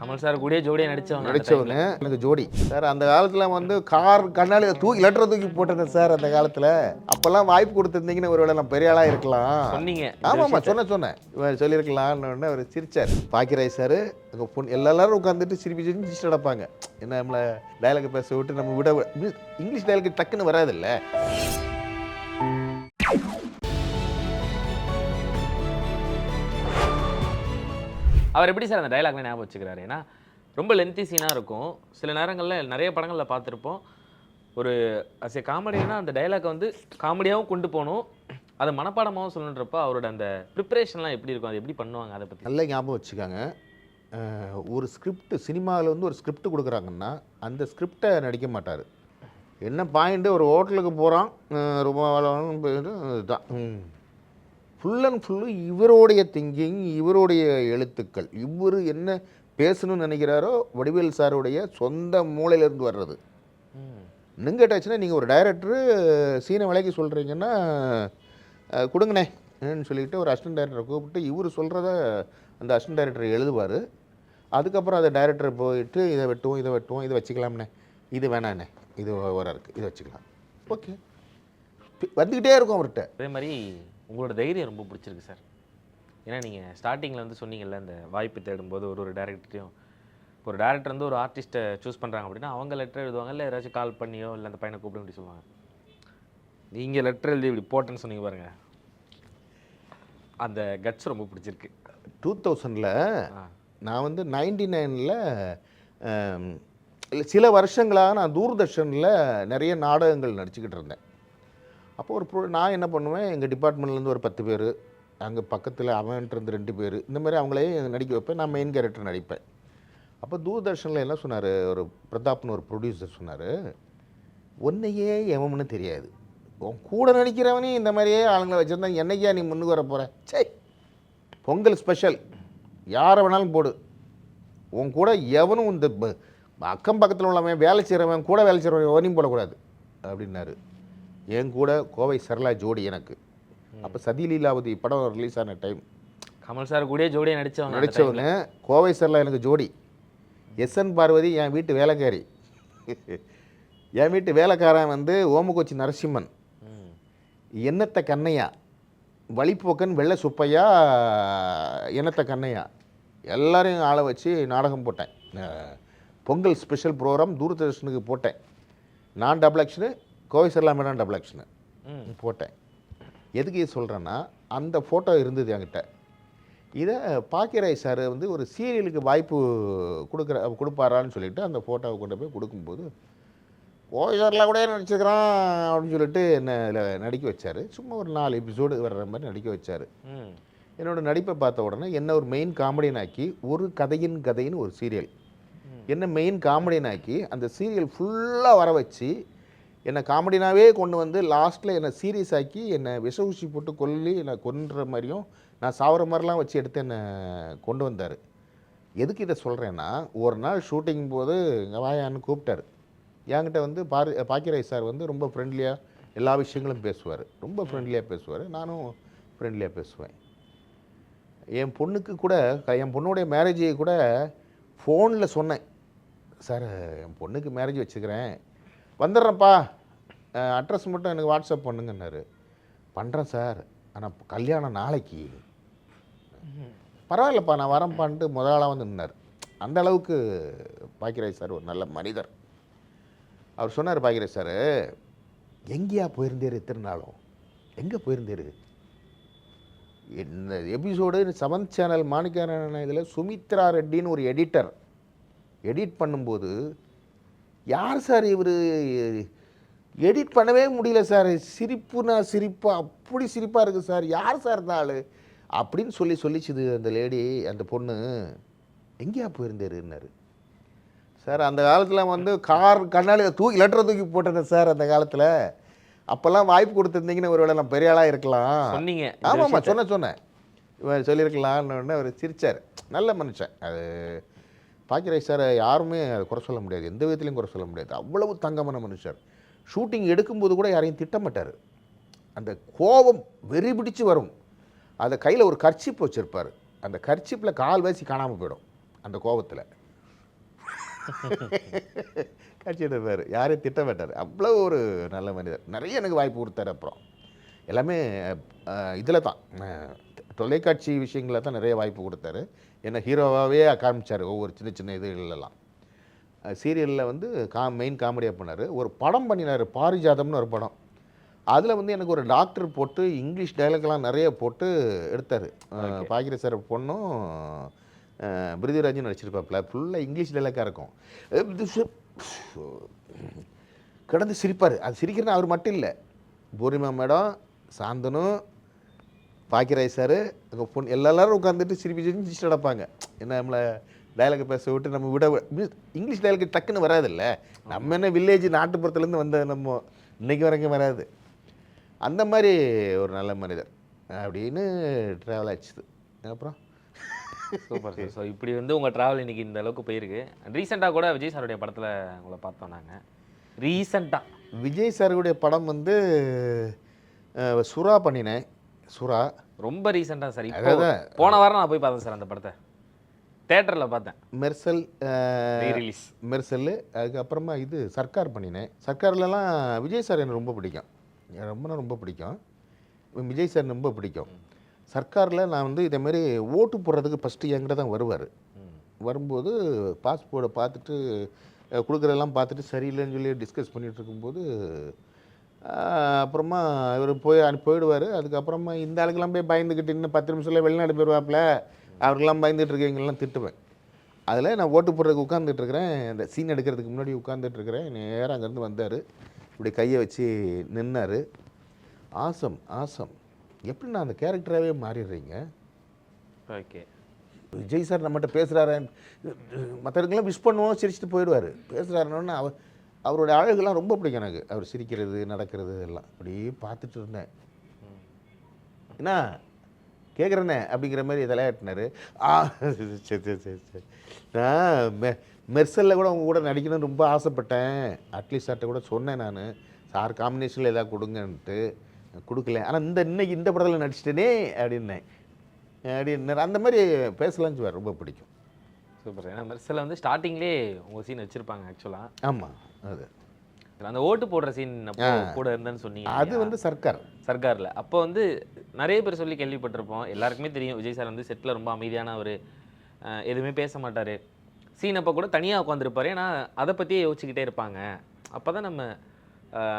Kamal sir கூடயே ஜோடியா நடிச்சவங்க அந்த நடித்தவங்க எனக்கு ஜோடி. சார் அந்த காலத்தில் வந்து கார் கண்ணாடி தூக்கி லெட்டரை தூக்கி போட்டிருந்தேன் சார் அந்த காலத்தில். அப்போல்லாம் வாய்ப்பு கொடுத்துருந்தீங்கன்னு ஒருவேளை நான் பெரிய ஆளாக இருக்கலாம். சொன்னீங்க. இந்த ஆமாம்மா விஷயத்த. சொன்னேன் சொல்லியிருக்கலான்னு உடனே அவர் சிரிச்சார். பாக்கிராய் சார் பொண்ணு எல்லாரும் உட்காந்துட்டு சிரிப்பி சிரிச்சு நடப்பாங்க. என்ன நம்மளை டயலாக் பேச விட்டு நம்ம விட இங்கிலீஷ் டயலாக் டக்குன்னு வராதுல்ல? அவர் எப்படி சார் அந்த டைலாக்லாம் ஞாபகம் வச்சுக்கிறாரு? ஏன்னா ரொம்ப லென்த்தி சீனாக இருக்கும். சில நேரங்களில் நிறைய படங்களில் பார்த்துருப்போம். ஒரு அஸ் ஏ காமெடினா அந்த டைலாக்கை வந்து காமெடியாகவும் கொண்டு போகணும். அதை மனப்பாடமாகவும் சொல்லணுன்றப்ப அவரோட அந்த ப்ரிப்பரேஷன்லாம் எப்படி இருக்கும்? அது எப்படி பண்ணுவாங்க? அதை பற்றி நல்ல ஞாபகம் வச்சுக்காங்க. ஒரு ஸ்கிரிப்ட் சினிமாவில் வந்து ஒரு ஸ்கிரிப்ட் கொடுக்குறாங்கன்னா அந்த ஸ்கிரிப்டை நடிக்க மாட்டார். என்ன பாயிண்ட்டு ஒரு ஹோட்டலுக்கு போகிறான் ரொம்ப வளவளன்னு இதுதான். ஃபுல் அண்ட் ஃபுல்லு இவருடைய திங்கிங் இவருடைய எழுத்துக்கள் இவர் என்ன பேசணும்னு நினைக்கிறாரோ வடிவேல் சாருடைய சொந்த மூளையிலேருந்து வர்றது. இன்னும் கேட்டாச்சுன்னா நீங்கள் ஒரு டைரக்டரு சீனை விலைக்கு சொல்கிறீங்கன்னா கொடுங்கண்ணே ன்னு சொல்லிட்டு ஒரு அசிஸ்டன்ட் டைரக்டரை கூப்பிட்டு இவர் சொல்கிறத அந்த அசிஸ்டன்ட் டைரக்டர் எழுதுவார். அதுக்கப்புறம் அதை டைரக்டர் போயிட்டு இதை வெட்டுவோம் இதை வெட்டுவோம் இதை வச்சுக்கலாம்ண்ணே. இது வேணாண்ணே. இது வர இருக்குது இது வச்சுக்கலாம். ஓகே. வந்துக்கிட்டே இருக்கும் அவர்கிட்ட. அதே மாதிரி உங்களோட தைரியம் ரொம்ப பிடிச்சிருக்கு சார். ஏன்னா நீங்கள் ஸ்டார்டிங்கில் வந்து சொன்னீங்கல்ல இந்த வாய்ப்பு தேடும்போது ஒரு ஒரு டேரக்டரையும் இப்போ ஒரு டேரக்டர் வந்து ஒரு ஆர்டிஸ்ட்டை சூஸ் பண்ணுறாங்க அப்படின்னா அவங்க லெட்டர் எழுதுவாங்க இல்லை யாராச்சும் கால் பண்ணியோ இல்லை அந்த பையனை கூப்பிட்டு இப்படி சொல்லுவாங்க. நீங்கள் லெட்டர் எழுதி இப்படி போட்டேன்னு சொன்னீங்க பாருங்க. அந்த கட்ஸ் ரொம்ப பிடிச்சிருக்கு. டூ தௌசண்டில் நான் வந்து நைன்டி நைனில் சில வருஷங்களாக நான் தூர்தர்ஷனில் நிறைய நாடகங்கள் நடிச்சுக்கிட்டு இருந்தேன். அப்போ ஒரு ப்ரோ நான் என்ன பண்ணுவேன் எங்கள் டிபார்ட்மெண்ட்லேருந்து ஒரு பத்து பேர் அங்கே பக்கத்தில் அவன்ட்டு ரெண்டு பேர் இந்த மாதிரி அவங்களையும் நடிக்க வைப்பேன் நான் மெயின் கேரக்டர் நடிப்பேன். அப்போ தூர்தர்ஷனில் என்ன சொன்னார் ஒரு பிரதாப்னு ஒரு ப்ரொடியூசர் சொன்னார் ஒன்றையே எவம்னு தெரியாது. உன் கூட நடிக்கிறவனே இந்த மாதிரியே ஆளுங்களை வச்சுருந்தா என்னைக்கா நீ முன்னுக்கு வர போகிற சே பொங்கல் ஸ்பெஷல் யாரை வேணாலும் போடு. உன் கூட எவனும் இந்த ப- அக்கம் பக்கத்தில் உள்ளவன் வேலை செய்கிறவன் கூட வேலை செய்கிறவன் எவனையும் போடக்கூடாது அப்படின்னாரு. என் கூட கோவை சரளா ஜோடி எனக்கு. அப்போ சதி லீலாவதி படம் ரிலீஸ் ஆன டைம் கமல் சார் கூடயே ஜோடியா நடிச்சவங்க அந்த time ல. நடித்தவங்க கோவை சரளா எனக்கு ஜோடி. எஸ்என் பார்வதி என் வீட்டு வேலைக்காரி. என் வீட்டு வேலைக்காரன் வந்து ஓமகோச்சி நரசிம்மன். ம். எண்ணத்த கண்ணையா? வழிப்போக்கன் வெள்ளை சுப்பையா எண்ணத்த கண்ணையா? எல்லாரையும் ஆளை வச்சு நாடகம் போட்டேன். பொங்கல் ஸ்பெஷல் ப்ரோக்ராம் தூரதர்ஷனுக்கு போட்டேன். நான் double action Kovai Sarala madam double action போட்டேன். எதுக்கு இது சொல்கிறேன்னா அந்த ஃபோட்டோ இருந்தது என்கிட்ட. இதை பாக்கியராய் சார் வந்து ஒரு சீரியலுக்கு வாய்ப்பு கொடுக்குற கொடுப்பாரான்னு சொல்லிட்டு அந்த ஃபோட்டோவை கொண்டு போய் கொடுக்கும்போது ஓய்வரில் கூட நடிச்சிருக்கிறான் அப்படின்னு சொல்லிட்டு என்னை இதில் நடிக்க வச்சார். சும்மா ஒரு நாலு எபிசோடு வர்ற மாதிரி நடிக்க வச்சார். ம். என்னோட நடிப்பை பார்த்த உடனே என்ன ஒரு மெயின் காமெடியனாக்கி ஒரு கதையின் கதைன்னு ஒரு சீரியல் என்ன மெயின் காமெடியனாக்கி அந்த சீரியல் ஃபுல்லாக வர வச்சு என்னை காமெடினாவே கொண்டு வந்து லாஸ்ட்டில் என்னை சீரியஸ் ஆக்கி என்னை விஷ ஊசி போட்டு கொல்லி என்னை கொன்ற மாதிரியும் நான் சாவர மாதிரிலாம் வச்சு எடுத்து என்னை கொண்டு வந்தார். எதுக்கு இதை சொல்கிறேன்னா ஒரு நாள் ஷூட்டிங் போது இங்கே வாயான்னு கூப்பிட்டாரு. என்கிட்ட வந்து பாரு பாக்கியராய் சார் வந்து ரொம்ப ஃப்ரெண்ட்லியாக எல்லா விஷயங்களும் பேசுவார். ரொம்ப ஃப்ரெண்ட்லியாக பேசுவார். நானும் ஃப்ரெண்ட்லியாக பேசுவேன். என் பொண்ணுக்கு கூட என் பொண்ணுடைய மேரேஜை கூட ஃபோனில் சொன்னேன். சார் என் பொண்ணுக்கு மேரேஜ் வச்சுக்கிறேன். வந்துடுறேன்ப்பா. அட்ரஸ் மட்டும் எனக்கு வாட்ஸ்அப் பண்ணுங்கன்னாரு. பண்ணுறேன் சார். ஆனால் கல்யாணம் நாளைக்கு. பரவாயில்லப்பா நான் வரேன்ப்பான்ட்டு முதலாளாக வந்து நின்னார். அந்த அளவுக்கு பாக்கியராஜ் சார் ஒரு நல்ல மனிதர். அவர் சொன்னார் பாக்கியராஜ் சார் எங்கேயா போயிருந்தேரு இத்தனை நாளும்? எங்கே போயிருந்தேரு? இந்த எபிசோடு செவன்த் சேனல் மாணிக்காரன் இதில் சுமித்ரா ரெட்டின்னு ஒரு எடிட்டர் எடிட் பண்ணும்போது யார் சார் இவர்? எடிட் பண்ணவே முடியல சார். சிரிப்புனா சிரிப்பு அப்படி சிரிப்பாக இருக்குது சார். யார் சார் இந்த ஆள்? அப்படின்னு சொல்லி சொல்லிச்சுது அந்த லேடி அந்த பொண்ணு. எங்கேயா போயிருந்தாருன்னாரு சார் அந்த காலத்தில் வந்து கார் கண்ணாடி தூக்கி லெட்டரை தூக்கி போட்டிருந்தேன் சார் அந்த காலத்தில். அப்போல்லாம் வாய்ப்பு கொடுத்துருந்தீங்கன்னு ஒருவேளை நான் பெரிய ஆளாக இருக்கலாம். சொன்னீங்க. ஆமாம்மா விஷயத்த. சொன்னேன் சொன்னேன். இவன் சொல்லியிருக்கலான்னு அவர் சிரிச்சார். நல்ல மனுஷன். அது பாக்கியராஜ் சார் யாருமே அதை குறை சொல்ல முடியாது. எந்த விதத்துலையும் குறை சொல்ல முடியாது. அவ்வளவு தங்கமான மனுஷர். ஷூட்டிங் எடுக்கும்போது கூட யாரையும் திட்டமாட்டார். அந்த கோபம் வெறி பிடிச்சு வரும். அதை கையில் ஒரு கர்ச்சிப் வச்சுருப்பார். அந்த கர்ச்சிப்பில் கால் வாசி காணாமல் போயிடும். அந்த கோபத்தில். கட்சி எடுப்பார். யாரையும் திட்ட மாட்டார் அவ்வளோ ஒரு நல்ல மனிதர். நிறைய எனக்கு வாய்ப்பு கொடுத்தாரு அப்புறம். எல்லாமே இதில் தான் தொலைக்காட்சி விஷயங்களில் தான் நிறைய வாய்ப்பு கொடுத்தாரு. என்னை ஹீரோவாகவே காமிச்சார் ஒவ்வொரு சின்ன சின்ன இதுகளெல்லாம். சீரியலில் வந்து கா மெயின் காமெடியாக பண்ணார் ஒரு படம் பண்ணினார் பாரிஜாதம்னு ஒரு படம். அதில் வந்து எனக்கு ஒரு டாக்டர் போட்டு இங்கிலீஷ் டைலாக்லாம் நிறைய போட்டு எடுத்தார். பாக்கிர சார் பொண்ணும் அஹ், பிருதிராஜும் நடிச்சிருப்பாப்புல. ஃபுல்லாக இங்கிலீஷ் டைலாக்காக இருக்கும். கிடந்து சிரிப்பார். அது சிரிக்கிறது அவர் மட்டும் இல்லை. பூர்ணிமா மேடம் சாந்தனு பாக்கிராய் சார் அங்கே பொண்ணு எல்லாரும் உட்காந்துட்டு சிரிப்பி சிரிச்சு நடப்பாங்க. என்ன நம்மளை டைலாக் பேச விட்டு நம்ம விட இங்கிலீஷ் டைலாக் டக்குன்னு வராதுல்ல? நம்ம என்ன வில்லேஜ் நாட்டுப்புறத்துலேருந்து வந்த நம்ம இன்னைக்கு வரைக்கும் வராது. அந்த மாதிரி ஒரு நல்ல மனிதர். அப்படின்னு ட்ராவல் ஆச்சுது அப்புறம்? Super sir. ஸோ இப்படி வந்து உங்கள் ட்ராவல் இன்னைக்கு இந்த அளவுக்கு போயிருக்கு. ரீசெண்டாக கூட விஜய் சாருடைய படத்தில் உங்களை பார்த்தோம் நாங்கள் ரீசெண்டாக விஜய் சாருடைய படம் வந்து சுறா பண்ணினேன். சுறா? ரொம்ப ரீசெண்டாக சார். போன வாரம் நான் போய் பார்த்தேன் சார் அந்த படத்தை. தேட்டரில் பார்த்தேன். மெர்சல் ரிலீஸ் மெர்சல் அதுக்கப்புறமா இது சர்க்கார் பண்ணினேன். சர்க்கார்லலாம் விஜய் சார் எனக்கு ரொம்ப பிடிக்கும். எனக்கு ரொம்ப ரொம்ப பிடிக்கும். விஜய் சார் ரொம்ப பிடிக்கும். சர்க்காரில் நான் வந்து இதேமாரி ஓட்டு போடுறதுக்கு ஃபஸ்ட்டு என்கிட்ட தான் வருவார். வரும்போது பாஸ்போர்ட்டை பார்த்துட்டு கொடுக்குறதெல்லாம் பார்த்துட்டு சரியில்லைன்னு சொல்லி டிஸ்கஸ் பண்ணிகிட்டு இருக்கும்போது அப்புறமா இவர் போய் போயிடுவார். அதுக்கப்புறமா இந்த ஆளுக்கெல்லாம் போய் பயந்துக்கிட்டு இன்னும் பத்து நிமிஷத்தில் வெளிநாடு போயிடுவாப்புல அவருக்கெல்லாம் பயந்துட்டு இருக்கீங்கலாம் திட்டுவேன். அதில் நான் ஓட்டு போடுறதுக்கு உட்காந்துட்டு இருக்கிறேன் இந்த சீன் எடுக்கிறதுக்கு முன்னாடி உட்காந்துட்டு இருக்கிறேன் நேராக அங்கேருந்து வந்தார். இப்படி கையை வச்சு நின்னார். Awesome awesome. எப்படி நான் அந்த கேரக்டராகவே மாறிடுறீங்க? ஓகே. விஜய் சார் நம்மகிட்ட பேசுகிறாரு மற்றவங்களுக்கெல்லாம் விஷ் பண்ணுவோம் சிரிச்சுட்டு போயிடுவார். பேசுகிறாருன்னு அவர் அவருடைய அழகுலாம் ரொம்ப பிடிக்கும் எனக்கு. அவர் சிரிக்கிறது நடக்கிறது எல்லாம் அப்படியே பார்த்துட்டு இருந்தேன். என்ன? கேட்குறேனே அப்படிங்கிற மாதிரி தலையாட்டினார். ஆ சரி சரி சரி சரி நான் மெ மெர்சலில் கூட அவங்க கூட நடிக்கணும்னு ரொம்ப ஆசைப்பட்டேன். அட்லீஸ்ட் சார்ட்ட கூட சொன்னேன் நான். சார் காம்பினேஷனில் எதாவது கொடுங்கன்ட்டு. கொடுக்கல. ஆனால் இந்த இன்னைக்கு இந்த படத்தில் நடிச்சிட்டேனே அப்படின்னேன். அப்படின்னு அந்த மாதிரி சொல்லுவார். ரொம்ப பிடிக்கும். சூப்பர். ஏன்னா மெர்சலில் வந்து ஸ்டார்டிங்லேயே உங்கள் சீன் வச்சுருப்பாங்க ஆக்சுவலாக ஆமாம் அது. அந்த ஓட்டு போடுற சீன் அப்போ கூட இருந்தேன்னு சொன்னீங்க அது வந்து சர்க்கார். சர்க்காரில். அப்போ வந்து நிறைய பேர் சொல்லி கேள்விப்பட்டிருப்போம். எல்லாருக்குமே தெரியும் விஜய் சார் வந்து செட்டில் ரொம்ப அமைதியான ஒரு எதுவுமே பேச மாட்டார். சீன் அப்போ கூட தனியாக உட்காந்துருப்பாரு ஏன்னா அதை பற்றியே யோசிச்சுக்கிட்டே இருப்பாங்க. அப்போ தான் நம்ம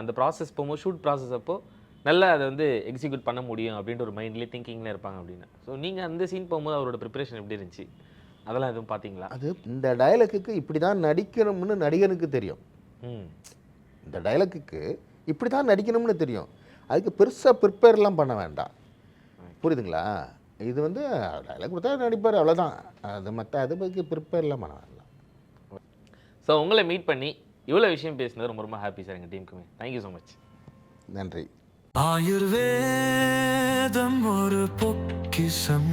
அந்த ப்ராசஸ் போகும்போது ஷூட் ப்ராசஸ் அப்போ நல்லா அதை வந்து எக்ஸிக்யூட் பண்ண முடியும் அப்படின்ற ஒரு மைண்ட்லேயே திங்கிங்கில் இருப்பாங்க அப்படின்னு. ஸோ நீங்கள் அந்த சீன் போகும்போது அவரோட ப்ரிப்பரேஷன் எப்படி இருந்துச்சு? அதெல்லாம் எதுவும் பார்த்தீங்களா அது இந்த டயலாக்குக்கு இப்படி தான் நடிக்கணும்னு நடிகனுக்கு தெரியும். இந்த டயலாக்குக்கு இப்படி தான் நடிக்கணும்னு தெரியும். அதுக்கு பெருசாக ப்ரிப்பேர்லாம் பண்ண வேண்டாம். புரியுதுங்களா? இது வந்து டயலாக் கொடுத்தா நடிப்பார் அவ்வளோதான் அது மற்ற அதை பற்றி ப்ரிப்பேர்லாம் பண்ண வேண்டாம். ஸோ உங்களை மீட் பண்ணி இவ்வளோ விஷயம் பேசினது ரொம்ப ரொம்ப ஹாப்பி சார் எங்கள் டீமுக்குமே தேங்க்யூ ஸோ மச் நன்றி. ஆயுர்வேதம் ஒரு பொக்கிஷம்.